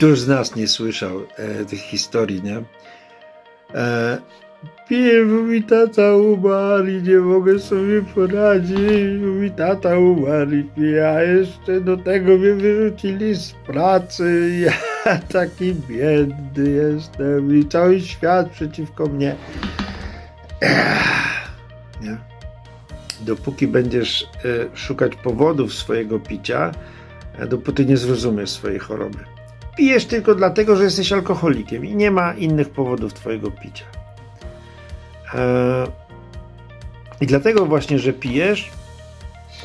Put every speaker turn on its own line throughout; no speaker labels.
Któż z nas nie słyszał e, tych historii, nie? E, piję, bo mi tata umarł i nie mogę sobie poradzić, bo mi tata umarł i a jeszcze do tego mnie wyrzucili z pracy, ja taki biedny jestem i cały świat przeciwko mnie. Nie? Dopóki będziesz e, szukać powodów swojego picia, dopóty nie zrozumiesz swojej choroby. Pijesz tylko dlatego, że jesteś alkoholikiem i nie ma innych powodów Twojego picia. E, I dlatego właśnie, że pijesz,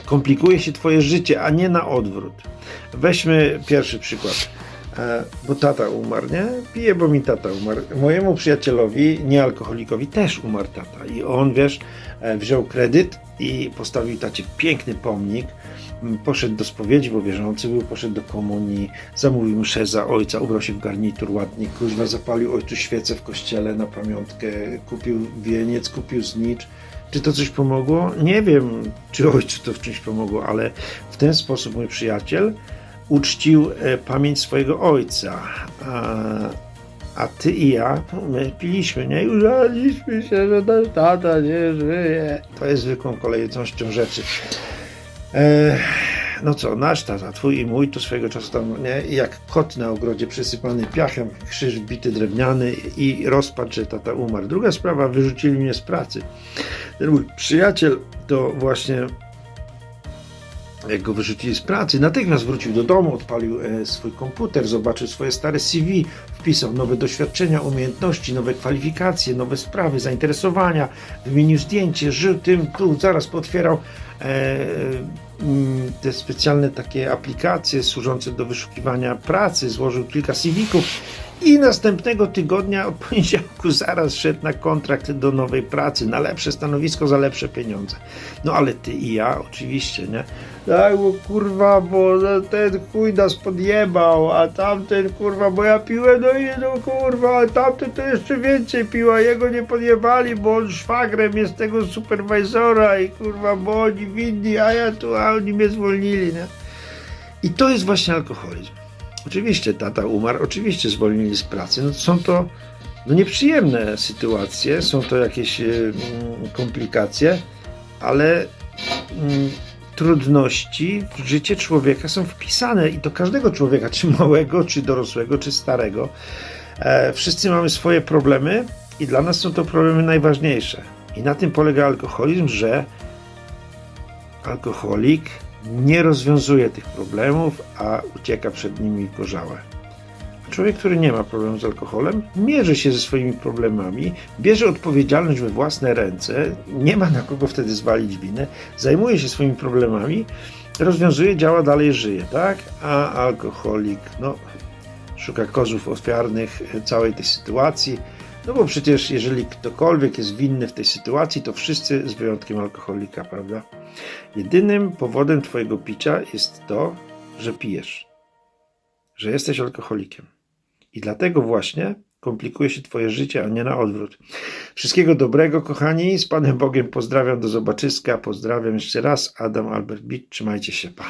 komplikuje się Twoje życie, a nie na odwrót. Weźmy pierwszy przykład. E, Bo tata umarł, nie? Piję, bo mi tata umarł. Mojemu przyjacielowi, niealkoholikowi, też umarł tata. I on, wiesz, e, wziął kredyt i postawił tacie piękny pomnik. Poszedł do spowiedzi, bo wierzący był, poszedł do komunii, zamówił mszę za ojca, ubrał się w garnitur ładnie, kuźwa zapalił ojcu świecę w kościele na pamiątkę, kupił wieniec, kupił znicz. Czy to coś pomogło? Nie wiem, czy ojcu to w czymś pomogło, ale w ten sposób mój przyjaciel uczcił e, pamięć swojego ojca. A, a ty i ja, my piliśmy, nie? I użaliliśmy się, że nasz tata nie żyje. To jest zwykłą kolejnością rzeczy. No co, nasz tata, twój i mój, to swojego czasu tam, nie? Jak kot na ogrodzie przysypany piachem, krzyż bity drewniany i rozpacz, że tata umarł. Druga sprawa, wyrzucili mnie z pracy. Ten mój przyjaciel to właśnie jak go wyrzucili z pracy, natychmiast wrócił do domu, odpalił e, swój komputer, zobaczył swoje stare CV, wpisał nowe doświadczenia, umiejętności, nowe kwalifikacje, nowe sprawy, zainteresowania, wymienił zdjęcie, żył tym, tu, zaraz potwierał e, mm, te specjalne takie aplikacje służące do wyszukiwania pracy, złożył kilka CV-ków i następnego tygodnia od poniedziałku zaraz szedł na kontrakt do nowej pracy, na lepsze stanowisko za lepsze pieniądze. No ale ty i ja oczywiście, nie? Tak, bo kurwa, bo ten chuj nas podjebał, a tamten kurwa, bo ja piłem, no i no kurwa, a tamten to jeszcze więcej piła, jego nie podjebali, bo on szwagrem jest tego superwajzora i kurwa, bo oni winni, a ja tu, a oni mnie zwolnili, nie? I to jest właśnie alkoholizm. Oczywiście tata umarł, oczywiście zwolnili z pracy. No, są to no, nieprzyjemne sytuacje, są to jakieś mm, komplikacje, ale mm, trudności w życie człowieka są wpisane i to każdego człowieka, czy małego, czy dorosłego, czy starego. E, wszyscy mamy swoje problemy i dla nas są to problemy najważniejsze. I na tym polega alkoholizm, że alkoholik nie rozwiązuje tych problemów, a ucieka przed nimi gorzałe. Człowiek, który nie ma problemu z alkoholem, mierzy się ze swoimi problemami, bierze odpowiedzialność we własne ręce, nie ma na kogo wtedy zwalić winę, zajmuje się swoimi problemami, rozwiązuje, działa dalej, żyje, tak? A alkoholik, no, szuka kozłów ofiarnych całej tej sytuacji, no bo przecież jeżeli ktokolwiek jest winny w tej sytuacji, to wszyscy z wyjątkiem alkoholika, prawda? Jedynym powodem Twojego picia jest to, że pijesz, że jesteś alkoholikiem. I dlatego właśnie komplikuje się Twoje życie, a nie na odwrót. Wszystkiego dobrego, kochani. Z Panem Bogiem pozdrawiam, do zobaczyska. Pozdrawiam jeszcze raz. Adam Albert Bit. Trzymajcie się, pa.